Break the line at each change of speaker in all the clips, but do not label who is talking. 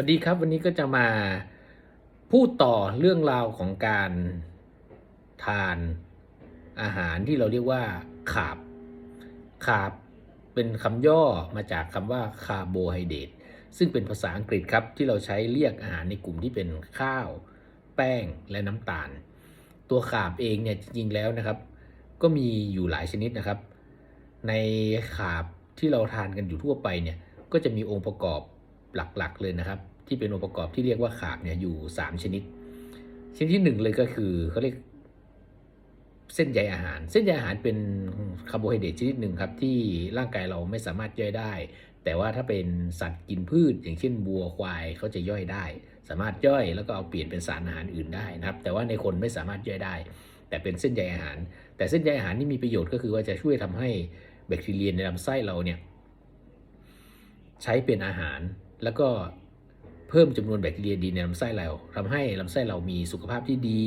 วัสดีครับวันนี้ก็จะมาพูดต่อเรื่องราวของการทานอาหารที่เราเรียกว่าขาบขาบเป็นคำย่อมาจากคำว่าคาร์โบไฮเดรตซึ่งเป็นภาษาอังกฤษครับที่เราใช้เรียกอาหารในกลุ่มที่เป็นข้าว แป้งและน้ำตาล ตัวขาบเองเนี่ยจริงๆแล้วนะครับ ก็มีอยู่หลายชนิดนะครับ ในขาบที่เราทานกันอยู่ทั่วไปเนี่ยก็จะมีองค์ประกอบหลักๆเลยนะครับ ที่เป็นองค์ประกอบที่เรียกว่าขาบเนี่ยอยู่ 3 ชนิด ชนิดที่ 1 เลยก็คือเขาเรียกเส้นใยอาหาร เส้นใยอาหารเป็นคาร์โบไฮเดรตชนิดหนึ่งครับที่ร่างกายเราไม่สามารถย่อยได้ แต่ว่าถ้าเป็นสัตว์กินพืช อย่างเช่นวัวควายเขาจะย่อยได้ สามารถย่อยแล้วก็เอาเปลี่ยนเป็นสารอาหารอื่นได้นะครับ แต่ว่าในคนไม่สามารถย่อยได้ แต่เป็นเส้นใยอาหาร แต่เส้นใยอาหารที่มีประโยชน์ก็คือว่าจะช่วยทำให้แบคทีเรียในลำไส้เราเนี่ยใช้เป็นอาหารแล้วก็ เพิ่มจำนวนแบคทีเรียดีในลำไส้เราทำให้ลำไส้เรามีสุขภาพที่ดี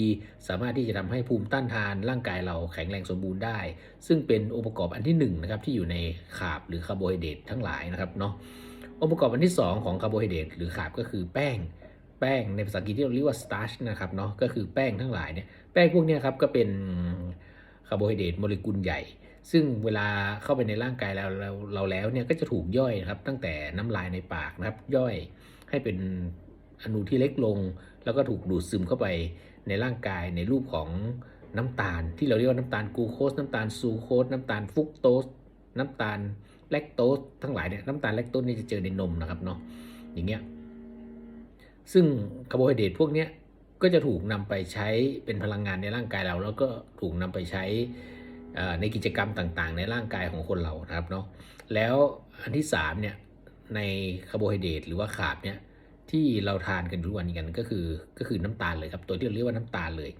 สามารถที่จะทำให้ภูมิต้านทานร่างกายเราแข็งแรงสมบูรณ์ได้ ซึ่งเป็นองค์ประกอบอันที่1นงนะครับที่อยู่ในขาบหรือคาร์โบไฮเดรตทั้งหลายนะครับเนาะองค์ประกอบอันที่ 2 ของคาร์โบไฮเดรตหรือขาบก็คือแป้งแป้งในภาษาอังกฤษที่เราเรียกว่า starch นะครับเนาะก็คือแป้งทั้งหลายเนี่ยแป้งพวกนี้ครับก็เป็นคาร์โบไฮเดรตโมเลกุลใหญ่ ซึ่งเวลาเข้าไปในร่างกายเราเราเราแล้วเนี่ยก็จะถูกย่อยนะครับตั้งแต่น้ำลายในปากนะครับย่อย ให้เป็นอนุที่เล็กลง แล้วก็ถูกดูดซึมเข้าไปในร่างกายในรูปของน้ำตาล ที่เราเรียกว่าน้ำตาลกลูโคสน้ำตาลซูโคสน้ำตาลฟุกโตสน้ำตาลแลคโตสทั้งหลายเนี่ยน้ำตาลแลคโตสนี่จะเจอในนมนะครับเนาะอย่างเงี้ยซึ่งคาร์โบไฮเดรตพวกเนี้ยก็จะถูกนำไปใช้เป็นพลังงานในร่างกายเรา แล้วก็ถูกนำไปใช้ในกิจกรรมต่างๆ ในร่างกายของคนเรานะครับเนาะแล้วอันที่3เนี่ย ในคาร์โบไฮเดรตหรือว่าขาบเนี่ยที่เราทานกันทุกวันนี้กันก็คือก็คือน้ำตาลเลยครับ ตัวที่เราเรียกว่าน้ำตาลเลย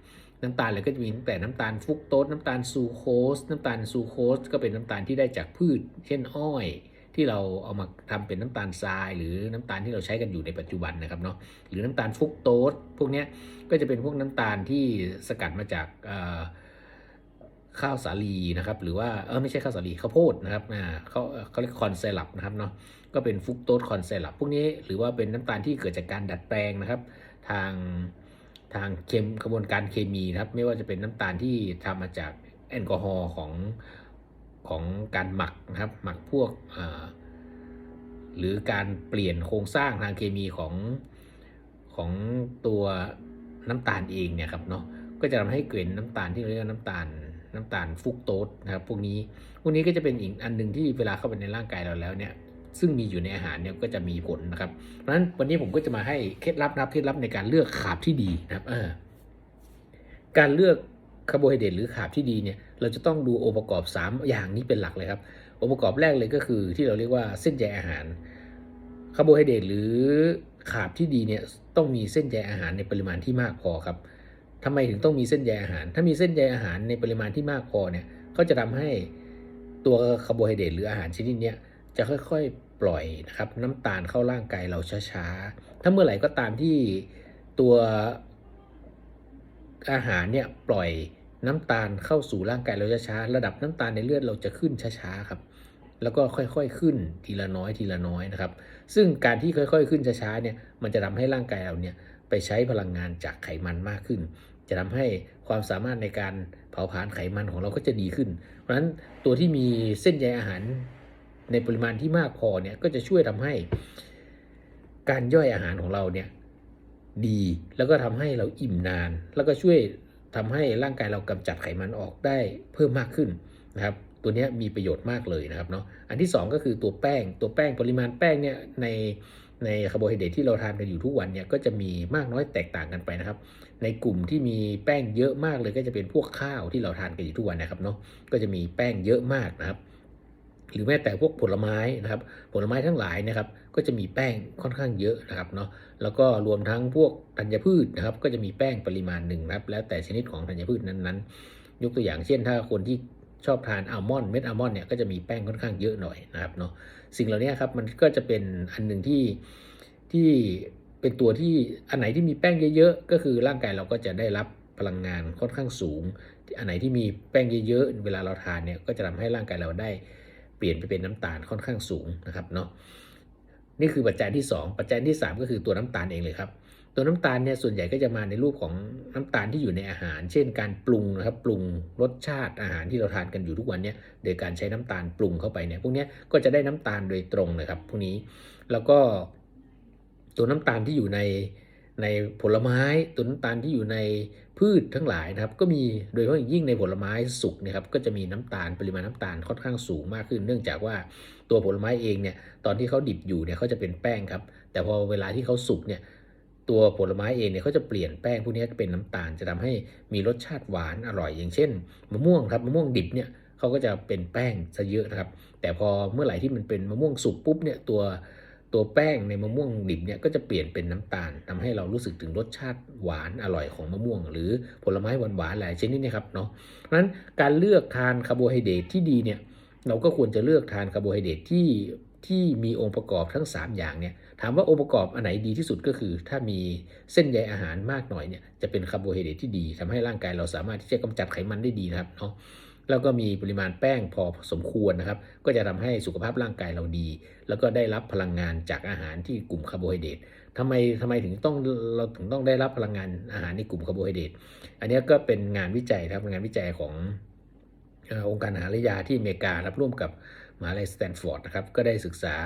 น้ำตาลเลยก็จะมีตั้งแต่น้ำตาลฟุกโตสน้ำตาลซูโคสน้ำตาลซูโคสก็เป็นน้ำตาลที่ได้จากพืช เช่นอ้อย ที่เราเอามาทำเป็นน้ำตาลทราย หรือน้ำตาลที่เราใช้กันอยู่ในปัจจุบันนะครับเนาะหรือน้ำตาลฟุกโตสพวกนี้ก็จะเป็นพวกน้ำตาลที่สกัดมาจากข้าวสาลีนะครับหรือว่าเออไม่ใช่ข้าวสาลีข้าวโพดนะครับนะเขาเขาเรียกคอนเซลับนะครับเนาะ ก็เป็นฟุกโตสคอนเซลับพวกนี้หรือว่าเป็นน้ำตาลที่เกิดจากการดัดแปลงนะครับ ทางทางเคมกระบวนการเคมีนะครับ ไม่ว่าจะเป็นน้ำตาลที่ทำมาจากแอลกอฮอล์ของของการหมักนะครับ หมักพวกหรือการเปลี่ยนโครงสร้างทางเคมีของของตัวน้ำตาลเองเนี่ยครับเนาะก็จะทำให้เกิดน้ำตาลที่เรียกว่าน้ำตาลน้ำตาลฟุกโตสนะครับพวกนี้พวกนี้ก็จะเป็นอีกอันหนึ่งที่เวลาเข้าไปในร่างกายเราแล้วเนี่ย ซึ่งมีอยู่ในอาหารเนี่ยก็จะมีผลนะครับ เพราะฉะนั้นวันนี้ผมก็จะมาให้เคล็ดลับนะครับเคล็ดลับในการเลือกขาบที่ดีนะครับออการเลือกคาร์โบไฮเดรตหรือขาบที่ดีเนี่ยเราจะต้องดูองค์ประกอบ 3 อย่างนี้เป็นหลักเลยครับองค์ประกอบแรกเลยก็คือที่เราเรียกว่าเส้นใยอาหารคาร์โบไฮเดรตหรือขาบที่ดีเนี่ยต้องมีเส้นใยอาหารในปริมาณที่มากพอครับทำไมถึงต้องมีเส้นใยอาหาร ถ้ามีเส้นใยอาหารในปริมาณที่มากพอเนี่ยก็จะทำให้ตัวคาร์โบไฮเดรตหรืออาหารชนิดนี้จะค่อยๆ ปล่อยนะครับน้ำตาลเข้าร่างกายเราช้าๆ ถ้าเมื่อไหร่ก็ตามที่ตัวอาหารเนี่ยปล่อยน้ำตาลเข้าสู่ร่างกายเราช้าๆ ระดับน้ำตาลในเลือดเราจะขึ้นช้าๆครับ แล้วก็ค่อยๆขึ้นทีละน้อยทีละน้อยนะครับ ซึ่งการที่ค่อยๆขึ้นช้าๆเนี่ยมันจะทำให้ร่างกายเราเนี่ยไปใช้พลังงานจากไขมันมากขึ้น จะทำให้ความสามารถในการเผาผลาญไขมันของเราก็จะดีขึ้น เพราะฉะนั้นตัวที่มีเส้นใยอาหาร ในปริมาณที่มากพอเนี่ยก็จะช่วยทำให้ การย่อยอาหารของเราเนี่ยดีแล้วก็ทำให้เราอิ่มนาน แล้วก็ช่วยทำให้ร่างกายเรากำจัดไขมันออกได้เพิ่มมากขึ้นนะครับตัวนี้มีประโยชน์มากเลยนะครับเนาะอันที่ 2 ก็คือตัวแป้งตัวแป้งปริมาณแป้งเนี่ยในในคาร์โบไฮเดรตที่เราทานกันอยู่ทุกวันเนี่ยก็จะมีมากน้อยแตกต่างกันไปนะครับ ในกลุ่มที่มีแป้งเยอะมากเลยก็จะเป็นพวกข้าวที่เราทานกันอยู่ทุกวันนะครับเนาะก็จะมีแป้งเยอะมากนะครับ หรือแม้แต่พวกผลไม้นะครับผลไม้ทั้งหลายนะครับก็จะมีแป้งค่อนข้างเยอะนะครับเนาะแล้วก็รวมทั้งพวกธัญพืชนะครับก็จะมีแป้งปริมาณหนึ่งนะครับแล้วแต่ชนิดของธัญพืชนั้นๆ ยกตัวอย่างเช่น ถ้าคนที่ชอบทานอัลมอนด์เม็ดอัลมอนด์เนี่ยก็จะมีแป้งค่อนข้างเยอะหน่อยนะครับเนาะสิ่งเหล่านี้ครับมันก็จะเป็นอันหนึ่งที่ที่เป็นตัวที่อันไหนที่มีแป้งเยอะๆก็คือร่างกายเราก็จะได้รับพลังงานค่อนข้างสูง อันไหนที่มีแป้งเยอะๆเวลาเราทานเนี่ยก็จะทำให้ร่างกายเราได้ ปลี่ยนไปเป็นน้ำตาลค่อนข้างสูงนะครับเนาะนี่คือปัจจัยที่ 2 ปัจจัยที่ 3 ก็คือตัวน้ำตาลเองเลยครับ ตัวน้ำตาลเนี่ยส่วนใหญ่ก็จะมาในรูปของน้ำตาลที่อยู่ในอาหาร เช่น การปรุงนะครับปรุงรสชาติอาหารที่เราทานกันอยู่ทุกวันเนี่ยโดยการใช้น้ำตาลปรุงเข้าไปเนี่ยพวกนี้ก็จะได้น้ำตาลโดยตรงเลยครับพวกนี้แล้วก็ตัวน้ำตาลที่อยู่ใน ในผลไม้ตัวน้ำตาลที่อยู่ในพืชทั้งหลายนะครับก็มีโดยเฉพาะอย่างยิ่งในผลไม้สุกนะครับก็จะมีน้ำตาลปริมาณน้ำตาลค่อนข้างสูงมากขึ้น เนื่องจากว่าตัวผลไม้เองเนี่ยตอนที่เขาดิบอยู่เนี่ยเขาจะเป็นแป้งครับ แต่พอเวลาที่เขาสุกเนี่ยตัวผลไม้เองเนี่ยเขาจะเปลี่ยนแป้งพวกนี้เป็นน้ำตาลจะทำให้มีรสชาติหวานอร่อยอย่างเช่นมะม่วงครับมะม่วงดิบเนี่ยเขาก็จะเป็นแป้งซะเยอะนะครับ แต่พอเมื่อไหร่ที่มันเป็นมะม่วงสุกปุ๊บเนี่ยตัว ตัวแป้งในมะม่วงดิบเนี่ยก็จะเปลี่ยนเป็นน้ำตาลทำให้เรารู้สึกถึงรสชาติหวานอร่อยของมะม่วง หรือผลไม้หวานๆหลายชนิดนะครับเนาะเพราะฉะนั้นการเลือกทานคาร์โบไฮเดรตที่ดีเนี่ยเราก็ควรจะเลือกทานคาร์โบไฮเดรตที่ที่มีองค์ประกอบทั้ง 3 อย่างเนี่ยถามว่าองค์ประกอบอันไหนดีที่สุดก็คือ ถ้ามีเส้นใยอาหารมากหน่อยเนี่ยจะเป็นคาร์โบไฮเดรตที่ดีทำให้ร่างกายเราสามารถที่จะกำจัดไขมันได้ดีนะครับเนาะ แล้วก็มีปริมาณแป้งพอสมควรนะครับ ก็จะทำให้สุขภาพร่างกายเราดี แล้วก็ได้รับพลังงานจากอาหารที่กลุ่มคาร์โบไฮเดรตทำไมทำไมถึงต้องเราถึงต้องได้รับพลังงานอาหารในกลุ่มคาร์โบไฮเดรตอันนี้ก็เป็นงานวิจัยครับงานวิจัยขององค์การอาหารและยาที่อเมริกาครับร่วมกับมหาลัยสแตนฟอร์ดนะครับก็ได้ศึกษา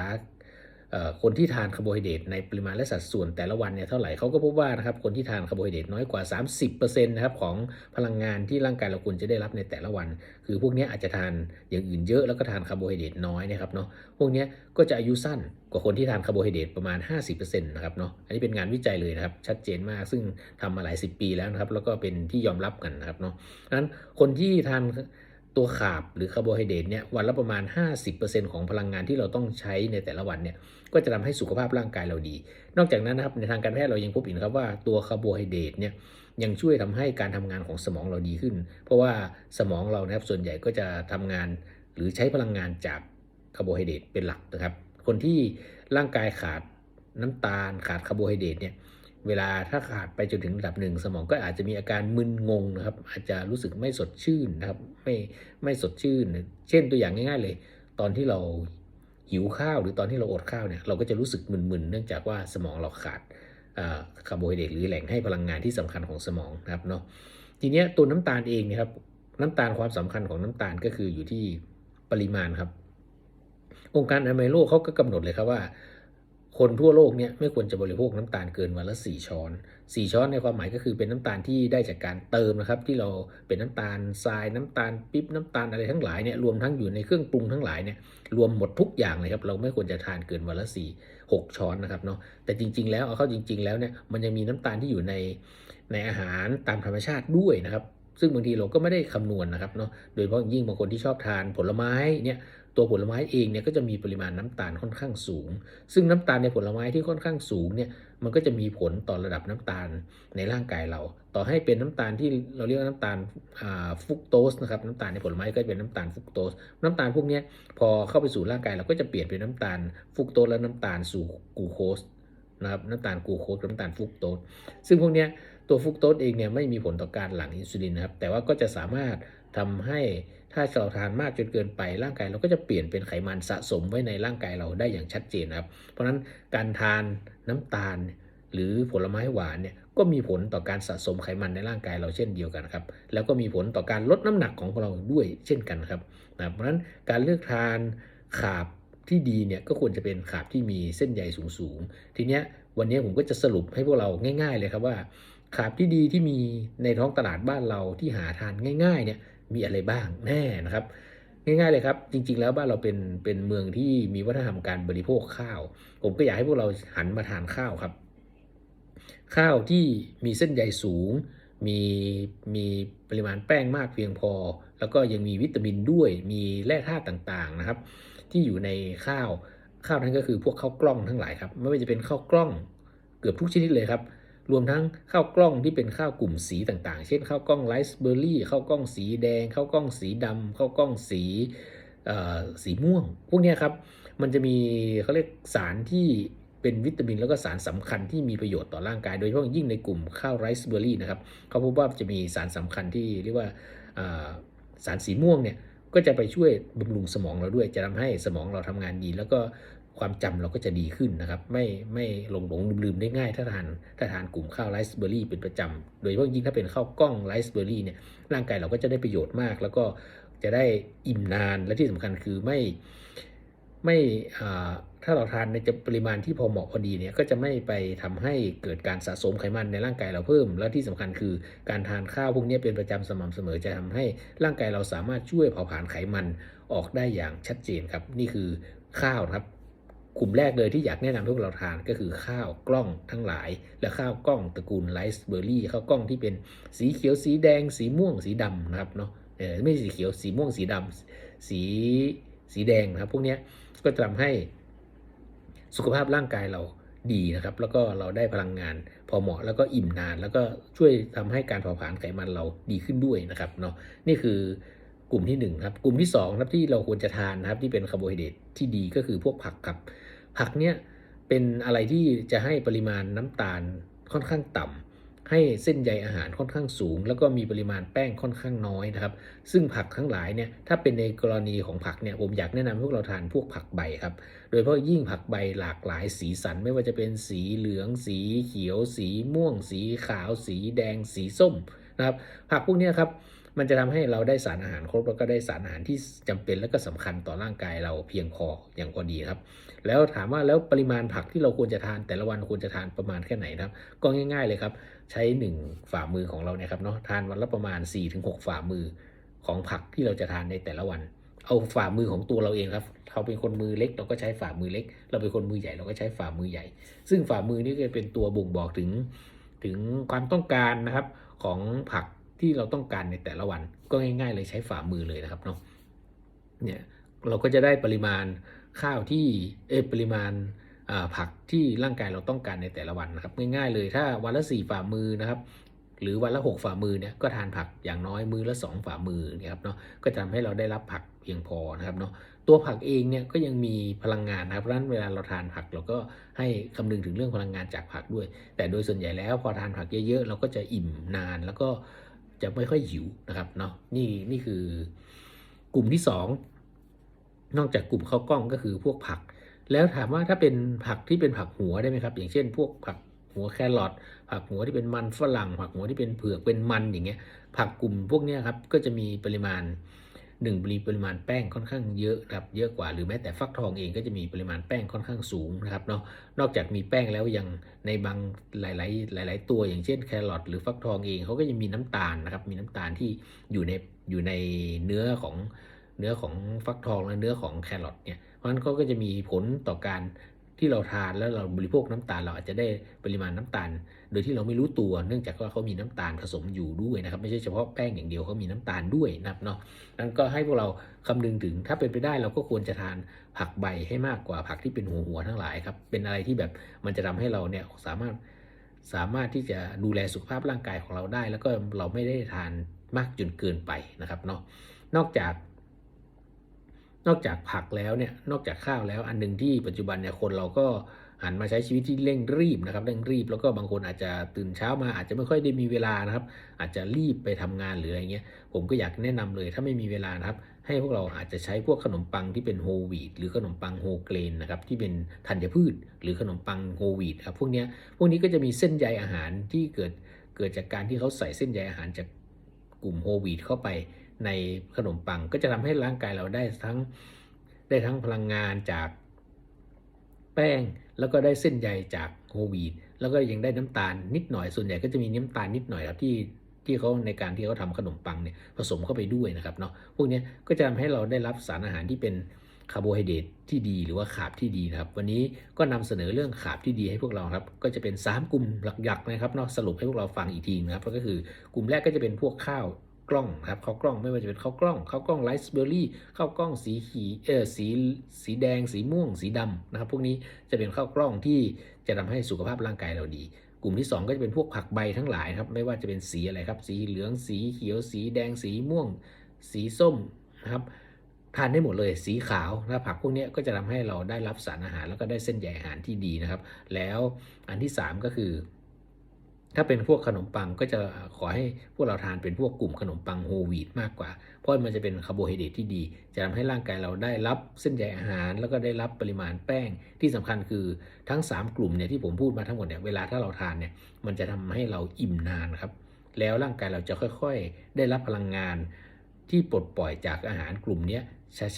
คนที่ทานคาร์โบไฮเดรตในปริมาณและสัดส่วนแต่ละวันเนี่ยเท่าไหร่เขาก็พบว่านะครับคนที่ทานคาร์โบไฮเดรตน้อยกว่า 30%นะครับของพลังงานที่ร่างกายเราควรจะได้รับในแต่ละวัน คือพวกนี้อาจจะทานอย่างอื่นเยอะแล้วก็ทานคาร์โบไฮเดรตน้อยนะครับเนาะพวกนี้ก็จะอายุสั้นกว่าคนที่ทานคาร์โบไฮเดรตประมาณ 50%นะครับเนาะอันนี้เป็นงานวิจัยเลยนะครับชัดเจนมากซึ่งทำมาหลาย 10 ปีแล้วนะครับแล้วก็เป็นที่ยอมรับกันนะครับเนาะนั้นคนที่ทาน ตัวขาบหรือคาร์โบไฮเดรตเนี่ยวันละประมาณ 50%ของพลังงานที่เราต้องใช้ในแต่ละวันเนี่ยก็จะทำให้สุขภาพร่างกายเราดี นอกจากนั้นนะครับในทางการแพทย์เรายังพบอีกครับว่าตัวคาร์โบไฮเดรตเนี่ยยังช่วยทำให้การทำงานของสมองเราดีขึ้น เพราะว่าสมองเรานะครับส่วนใหญ่ก็จะทำงานหรือใช้พลังงานจากคาร์โบไฮเดรตเป็นหลักนะครับ คนที่ร่างกายขาดน้ำตาลขาดคาร์โบไฮเดรตเนี่ย เวลาถ้าขาดไปจนถึงระดับหนึ่งสมองก็อาจจะมีอาการมึนงงนะครับ อาจจะรู้สึกไม่สดชื่นนะครับ ไม่ไม่สดชื่น เช่นตัวอย่างง่าย ๆ เลย ตอนที่เราหิวข้าวหรือตอนที่เราอดข้าวเนี่ยเราก็จะรู้สึกมึนๆเนื่องจากว่าสมองเราขาดคาร์โบไฮเดรตหรือแหล่งให้พลังงานที่สำคัญของสมองนะครับเนาะทีนี้ตัวน้ำตาลเองนะครับน้ำตาลความสำคัญของน้ำตาลก็คืออยู่ที่ปริมาณครับ องค์การอนามัยโลกเขาก็กำหนดเลยครับว่า คนทั่วโลกเนี่ยไม่ควรจะบริโภคน้ำตาลเกินวันละ4ช้อน 4 ช้อนในความหมายก็คือเป็นน้ำตาลที่ได้จากการเติมนะครับ ที่เราเป็นน้ำตาลทรายน้ำตาลปิ๊บน้ำตาลอะไรทั้งหลายเนี่ยรวมทั้งอยู่ในเครื่องปรุงทั้งหลายเนี่ยรวมหมดทุกอย่างเลยครับเราไม่ควรจะทานเกินวันละ4 6 ช้อนนะครับเนาะแต่จริง ๆ แล้วเอาเข้าจริง ๆ แล้วเนี่ยมันยังมีน้ำตาลที่อยู่ในในอาหารตามธรรมชาติด้วยนะครับซึ่งบางทีเราก็ไม่ได้คำนวณนนะครับเนาะ โดยเฉพาะยิ่งบางคนที่ชอบทานผลไม้เนี่ย ตัวผลไม้เองเนี่ยก็จะมีปริมาณน้ำตาลค่อนข้างสูง ซึ่งน้ำตาลในผลไม้ที่ค่อนข้างสูงเนี่ยมันก็จะมีผลต่อระดับน้ำตาลในร่างกายเรา ต่อให้เป็นน้ำตาลที่เราเรียกว่าน้ำตาลฟุกโตสนะครับน้ำตาลในผลไม้ก็จะเป็นน้ำตาลฟุกโตส น้ำตาลพวกนี้พอเข้าไปสู่ร่างกายเราก็จะเปลี่ยนเป็นน้ำตาลฟุกโตสและน้ำตาลสู่กูโคสนะครับน้ำตาลกูโคสน้ำตาลฟุกโตสซึ่งพวกนี้ตัวฟุกโตสเองเนี่ยไม่มีผลต่อการหลั่งอินซูลินนะครับแต่ว่าก็จะสามารถทำให้ ถ้าเราทานมากจนเกินไปร่างกายเราก็จะเปลี่ยนเป็นไขมันสะสมไว้ในร่างกายเราได้อย่างชัดเจนครับ เพราะฉะนั้นการทานน้ำตาล หรือผลไม้หวานเนี่ยก็มีผลต่อการสะสมไขมันในร่างกายเราเช่นเดียวกันครับ แล้วก็มีผลต่อการลดน้ำหนักของเราด้วยเช่นกันครับนะเพราะฉะนั้นการเลือกทานขาบที่ดีเนี่ยก็ควรจะเป็นขาบที่มีเส้นใยสูงๆ ทีเนี้ยวันนี้ผมก็จะสรุปให้พวกเราง่าย ๆ เลยครับว่าขาบที่ดีที่มีในท้องตลาดบ้านเราที่หาทานง่ายๆเนี่ย มีอะไรบ้างแน่นะครับ ง่ายๆเลยครับ จริง ๆ แล้วบ้านเราเป็นเป็นเมืองที่มีวัฒนธรรมการบริโภคข้าว ผมก็อยากให้พวกเราหันมาทานข้าวครับ ข้าวที่มีเส้นใยสูง มีมีปริมาณแป้งมากเพียงพอ แล้วก็ยังมีวิตามินด้วย มีแร่ธาตุต่างๆนะครับ ที่อยู่ในข้าวข้าวนั้นก็คือพวกข้าวกล้องทั้งหลายครับ ไม่ว่าจะเป็นข้าวกล้องเกือบทุกชนิดเลยครับ รวมทั้งข้าวกล้องที่เป็นข้าวกลุ่มสีต่างๆ เช่นข้าวกล้องไรซ์เบอร์รี่ข้าวกล้องสีแดงข้าวกล้องสีดำข้าวกล้องสีสีม่วง พวกนี้ครับมันจะมีเขาเรียกสารที่เป็นวิตามินแล้วก็สารสำคัญที่มีประโยชน์ต่อร่างกาย โดยเฉพาะยิ่งในกลุ่มข้าวไรซ์เบอร์รี่นะครับเขาพบว่าจะมีสารสำคัญที่เรียกว่าสารสีม่วงเนี่ยก็จะไปช่วยบำรุงสมองเราด้วย จะทำให้สมองเราทำงานดี แล้วก็ ความจำเราก็จะดีขึ้นนะครับ ไม่ไม่หลงหลงลืมลืมได้ง่ายถ้าทานถ้าทานกลุ่มข้าวไรซ์เบอร์รี่เป็นประจำโดยเฉพาะยิ่งถ้าเป็นข้าวกล้องไรซ์เบอร์รี่เนี่ยร่างกายเราก็จะได้ประโยชน์มาก แล้วก็จะได้อิ่มนานและที่สำคัญคือไม่ไม่ถ้าเราทานในปริมาณที่พอเหมาะพอดีเนี่ยก็จะไม่ไปทำให้เกิดการสะสมไขมันในร่างกายเราเพิ่ม และที่สำคัญคือการทานข้าวพวกนี้เป็นประจำสม่ำเสมอจะทำให้ร่างกายเราสามารถช่วยเผาผลาญไขมันออกได้อย่างชัดเจนครับ นี่คือข้าวครับ กลุ่มแรกเลยที่อยากแนะนำให้พวกเราทานก็คือข้าวกล้องทั้งหลาย และข้าวกล้องตระกูลไรซ์เบอร์รี่ข้าวกล้องที่เป็นสีเขียวสีแดง สีม่วงสีดำนะครับเนาะเออไม่ใช่สีเขียวสีม่วงสีดำสีสีแดงนะครับ พวกนี้ก็จะทำให้สุขภาพร่างกายเราดีนะครับ แล้วก็เราได้พลังงาน พอเหมาะแล้วก็อิ่มนาน แล้วก็ช่วยทำให้การเผาผลาญไขมันเราดีขึ้นด้วยนะครับเนาะนี่คือกลุ่มที่1ครับกลุ่มที่2ครับที่เราควรจะทานนะครับที่เป็นคาร์โบไฮเดรตที่ดีก็คือพวกผักครับ ผักเนี่ยเป็นอะไรที่จะให้ปริมาณน้ำตาลค่อนข้างต่ำให้เส้นใยอาหารค่อนข้างสูง แล้วก็มีปริมาณแป้งค่อนข้างน้อยนะครับ ซึ่งผักทั้งหลายเนี่ยถ้าเป็นในกรณีของผักเนี่ยผมอยากแนะนำให้พวกเราทานพวกผักใบครับ โดยเฉพาะยิ่งผักใบหลากหลายสีสัน ไม่ว่าจะเป็นสีเหลือง สีเขียว สีม่วง สีขาว สีแดง สีส้มนะครับผักพวกนี้ครับมันจะทำให้เราได้สารอาหารครบแล้วก็ได้สารอาหารที่จำเป็นและก็สำคัญต่อร่างกายเราเพียงพออย่างพอดีครับ แล้วถามว่าแล้วปริมาณผักที่เราควรจะทาน แต่ละวันควรจะทานประมาณแค่ไหนนะครับ ก็ง่าย ๆเลยครับ ใช้ 1 ฝ่ามือของเราเนี่ยครับเนาะทานวันละประมาณ 4-6 ฝ่ามือของผักที่เราจะทานในแต่ละวัน เอาฝ่ามือของตัวเราเองครับเราเป็นคนมือเล็กเราก็ใช้ฝ่ามือเล็ก เราเป็นคนมือใหญ่เราก็ใช้ฝ่ามือใหญ่ ซึ่งฝ่ามือนี่ก็เป็นตัวบ่งบอกถึงถึงความต้องการนะครับของผักที่เราต้องการในแต่ละวัน ก็ง่าย ๆ เลยใช้ฝ่ามือเลยนะครับเนาะเนี่ยเราก็จะได้ปริมาณ ข้าวที่เอปริมาณผักที่ร่างกายเราต้องการในแต่ละวันนะครับ ง่ายๆเลยถ้าวันละ 4 ฝ่ามือนะครับ หรือวันละ 6 ฝ่ามือเนี่ยก็ทานผักอย่างน้อยมือละ 2 ฝ่ามือนี่ยครับเนาะก็จะทำให้เราได้รับผักเพียงพอนะครับเนาะตัวผักเองเนี่ยก็ยังมีพลังงานนะครับเพราะฉะนั้นเวลาเราทานผักเราก็ให้คำนึงถึงเรื่องพลังงานจากผักด้วย แต่โดยส่วนใหญ่แล้วพอทานผักเยอะๆเราก็จะอิ่มนานแล้วก็จะไม่ค่อยหิวนะครับเนาะนี่นี่คือกลุ่มที่ 2 นอกจากกลุ่มข้าวกล้องก็คือพวกผัก แล้วถามว่าถ้าเป็นผักที่เป็นผักหัวได้ไหมครับ อย่างเช่น พวกผักหัวแครอทผักหัวที่เป็นมันฝรั่ง ผักหัวที่เป็นเผือกเป็นมันอย่างเงี้ย ผักกลุ่มพวกนี้ครับก็จะมีปริมาณหนึ่งปริมาณแป้งค่อนข้างเยอะครับเยอะกว่าหรือแม้แต่ฟักทองเองก็จะมีปริมาณแป้งค่อนข้างสูงนะครับเนาะนอกจากมีแป้งแล้วยังในบางหลาย ๆ หลาย ๆ ตัวอย่างเช่นแครอทหรือฟักทองเองเขาก็ยังมีน้ำตาลนะครับมีน้ำตาลที่อยู่ในอยู่ในเนื้อของ เนื้อของฟักทองและเนื้อของแครอทเนี่ยเพราะฉะนั้นก็จะมีผลต่อการที่เราทานแล้วเราบริโภคน้ำตาลเราอาจจะได้ปริมาณน้ำตาล โดยที่เราไม่รู้ตัวเนื่องจากว่าเขามีน้ำตาลผสมอยู่ด้วยนะครับ ไม่ใช่เฉพาะแป้งอย่างเดียวเขามีน้ำตาลด้วยนะครับเนาะนั้นก็ให้พวกเราคำนึงถึงถ้าเป็นไปได้เราก็ควรจะทานผักใบให้มากกว่าผักที่เป็นหัวหัวทั้งหลายครับเป็นอะไรที่แบบมันจะทำให้เราเนี่ยสามารถสามารถที่จะดูแลสุขภาพร่างกายของเราได้ แล้วก็เราไม่ได้ทานมากจนเกินไปนะครับเนาะนอกจาก นอกจากผักแล้วเนี่ยนอกจากข้าวแล้วอันหนึ่งที่ปัจจุบันเนี่ยคนเราก็หันมาใช้ชีวิตที่เร่งรีบนะครับเร่งรีบแล้วก็บางคนอาจจะตื่นเช้ามาอาจจะไม่ค่อยได้มีเวลานะครับ อาจจะรีบไปทำงานหรืออะไรเงี้ยผมก็อยากแนะนำเลยถ้าไม่มีเวลานะครับ ให้พวกเราอาจจะใช้พวกขนมปังที่เป็นโฮลวีตหรือขนมปังโฮเกรนนะครับที่เป็นธัญพืช หรือขนมปังโฮลวีตครับพวกนี้พวกนี้ก็จะมีเส้นใยอาหารที่เกิดเกิดจากการที่เขาใส่เส้นใยอาหารจากกลุ่มโฮลวีตเข้าไป ในขนมปังก็จะทำให้ร่างกายเราได้ทั้งได้ทั้งพลังงานจากแป้ง แล้วก็ได้เส้นใยจากโฮวีตแล้วก็ยังได้น้ำตาลนิดหน่อยส่วนใหญ่ก็จะมีน้ำตาลนิดหน่อยครับที่ที่เขาในการที่เขาทำขนมปังเนี่ยผสมเข้าไปด้วยนะครับเนาะพวกนี้ก็จะทำให้เราได้รับสารอาหารที่เป็นคาร์โบไฮเดรตที่ดีหรือว่าขาบที่ดีนะครับ วันนี้ก็นำเสนอเรื่องขาบที่ดีให้พวกเราครับ ก็จะเป็น 3 กลุ่มหลักๆนะครับเนาะสรุปให้พวกเราฟังอีกทีนะครับก็คือกลุ่มแรกก็จะเป็นพวกข้าว กล้องครับข้าวกล้องไม่ว่าจะเป็นข้าวกล้องข้าวกล้องไรซ์เบอร์รี่ข้าวกล้องสีขีเออสีสีแดง สีม่วง สีดำนะครับพวกนี้จะเป็นข้าวกล้องที่จะทำให้สุขภาพร่างกายเราดี กลุ่มที่ 2 ก็จะเป็นพวกผักใบทั้งหลายครับไม่ว่าจะเป็นสีอะไรครับ สีเหลืองสีเขียว สีแดงสีม่วง สีส้มนะครับทานได้หมดเลยสีขาวนะผักพวกนี้ก็จะทำให้เราได้รับสารอาหารแล้วก็ได้เส้นใยอาหารที่ดีนะครับ แล้วอันที่ 3 ก็คือ ถ้าเป็นพวกขนมปังก็จะขอให้พวกเราทานเป็นพวกกลุ่มขนมปังโฮลวีตมากกว่า เพราะมันจะเป็นคาร์โบไฮเดรตที่ดี จะทำให้ร่างกายเราได้รับเส้นใยอาหาร แล้วก็ได้รับปริมาณแป้งที่สำคัญคือทั้ง 3 กลุ่มเนี่ยที่ผมพูดมาทั้งหมดเนี่ยเวลาถ้าเราทานเนี่ยมันจะทำให้เราอิ่มนานครับแล้วร่างกายเราจะค่อยๆ ได้รับพลังงานที่ปลดปล่อยจากอาหารกลุ่มนี้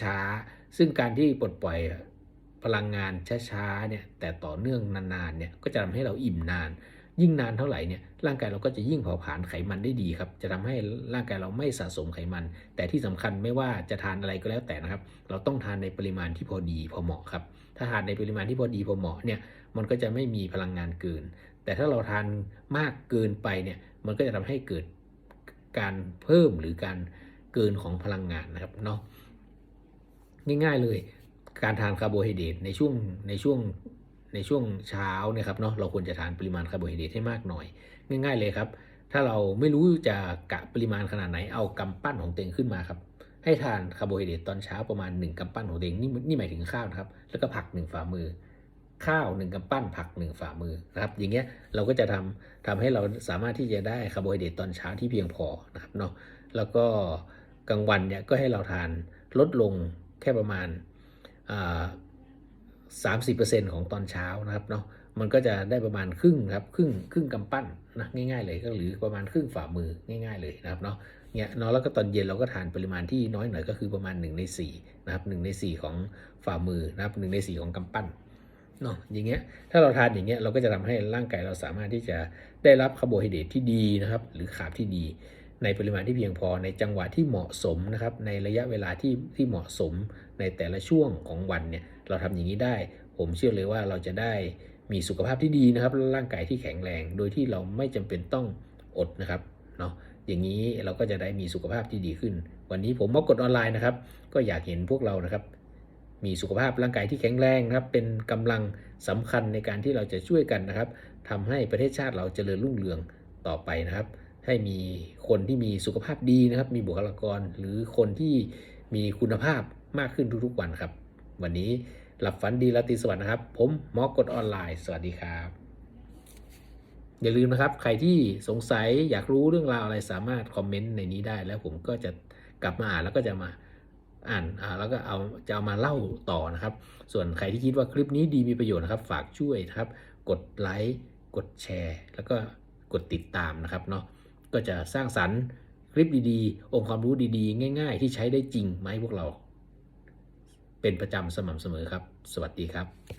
ช้าๆ ซึ่งการที่ปลดปล่อยพลังงานช้าๆเนี่ยแต่ต่อเนื่องนานๆเนี่ยก็จะทำให้เราอิ่มนาน ยิ่งนานเท่าไหร่เนี่ยร่างกายเราก็จะยิ่งเผาผลาญไขมันได้ดีครับจะทำให้ร่างกายเราไม่สะสมไขมัน แต่ที่สำคัญไม่ว่าจะทานอะไรก็แล้วแต่นะครับ เราต้องทานในปริมาณที่พอดีพอเหมาะครับถ้าทานในปริมาณที่พอดีพอเหมาะเนี่ยมันก็จะไม่มีพลังงานเกิน แต่ถ้าเราทานมากเกินไปเนี่ยมันก็จะทำให้เกิดการเพิ่มหรือการเกินของพลังงานนะครับเนาะง่ายๆเลยการทานคาร์โบไฮเดรตในช่วงในช่วง ในช่วงเช้าเนี่ยครับเนาะเราควรจะทานปริมาณคาร์โบไฮเดรตให้มากหน่อย ง่าย ๆเลยครับ ถ้าเราไม่รู้จะกะปริมาณขนาดไหนเอากำปั้นของตัวเองขึ้นมาครับให้ทานคาร์โบไฮเดรตตอนเช้าประมาณ 1กำปั้นของตัวเองนี่นี่หมายถึงข้าวนะครับ แล้วก็ผักหนึ่งฝ่ามือ ข้าวหนึ่งกำปั้นผักหนึ่งฝ่ามือนะครับ อย่างเงี้ยเราก็จะทำทำให้เราสามารถที่จะได้คาร์โบไฮเดรตตอนเช้าที่เพียงพอนะครับเนาะแล้วก็กลางวันเนี่ยก็ให้เราทานลดลงแค่ประมาณสา มสิบเปอร์เซ็นของตอนเช้านะครับเนาะมันก็จะได้ประมาณครึ่งครับครึ่งครึ่งกำปั้นนะง่ายๆเลยก็หรือประมาณครึ่งฝ่ามือง่าย ๆเลยนะครับเนาะเนี่ยเนาะแล้วก็ตอนเย็นเราก็ทานปริมาณที่น้อยหน่อยก็คือประมาณ 1 ใน4นะครับ1ใน 4 ของฝ่ามือนะครับ1ใน 4 ของกำปั้นเนาะอย่างเงี้ยถ้าเราทานอย่างเงี้ยเราก็จะทำให้ร่างกายเราสามารถที่จะได้รับคาร์โบไฮเดรตที่ดีนะครับ หรือขาบที่ดี ในปริมาณที่เพียงพอในจังหวะที่เหมาะสมนะครับในระยะเวลาที่ที่เหมาะสมในแต่ละช่วงของวันเนี่ย เราทำอย่างนี้ได้ ผมเชื่อเลยว่าเราจะได้มีสุขภาพที่ดีนะครับ ร่างกายที่แข็งแรง โดยที่เราไม่จำเป็นต้องอดนะครับเนาะอย่างนี้เราก็จะได้มีสุขภาพที่ดีขึ้น วันนี้ผมมากดออนไลน์นะครับ ก็อยากเห็นพวกเรานะครับ มีสุขภาพร่างกายที่แข็งแรงนะครับ เป็นกำลังสำคัญในการที่เราจะช่วยกันนะครับทำให้ประเทศชาติเราเจริญรุ่งเรืองต่อไปนะครับ ให้มีคนที่มีสุขภาพดีนะครับ มีบุคลากรหรือคนที่มีคุณภาพมากขึ้นทุกๆวันครับ วันนี้ หลับฝันดีราตรีสวัสดิ์นะครับ ผมหมอกดออนไลน์ สวัสดีครับ อย่าลืมนะครับ ใครที่สงสัยอยากรู้เรื่องราวอะไรสามารถคอมเมนต์ในนี้ได้ แล้วผมก็จะกลับมาอ่านแล้วก็จะมาอ่านอ่าแล้วก็เอาจะเอามาเล่าต่อนะครับ ส่วนใครที่คิดว่าคลิปนี้ดีมีประโยชน์นะครับ ฝากช่วยนะครับ กดไลค์กดแชร์ แล้วก็กดติดตามนะครับเนาะก็จะสร้างสรรค์คลิปดีๆ องค์ความรู้ดีๆ ง่าย ๆ ที่ใช้ได้จริงมาให้พวกเรา เป็นประจำสม่ำเสมอครับ สวัสดีครับ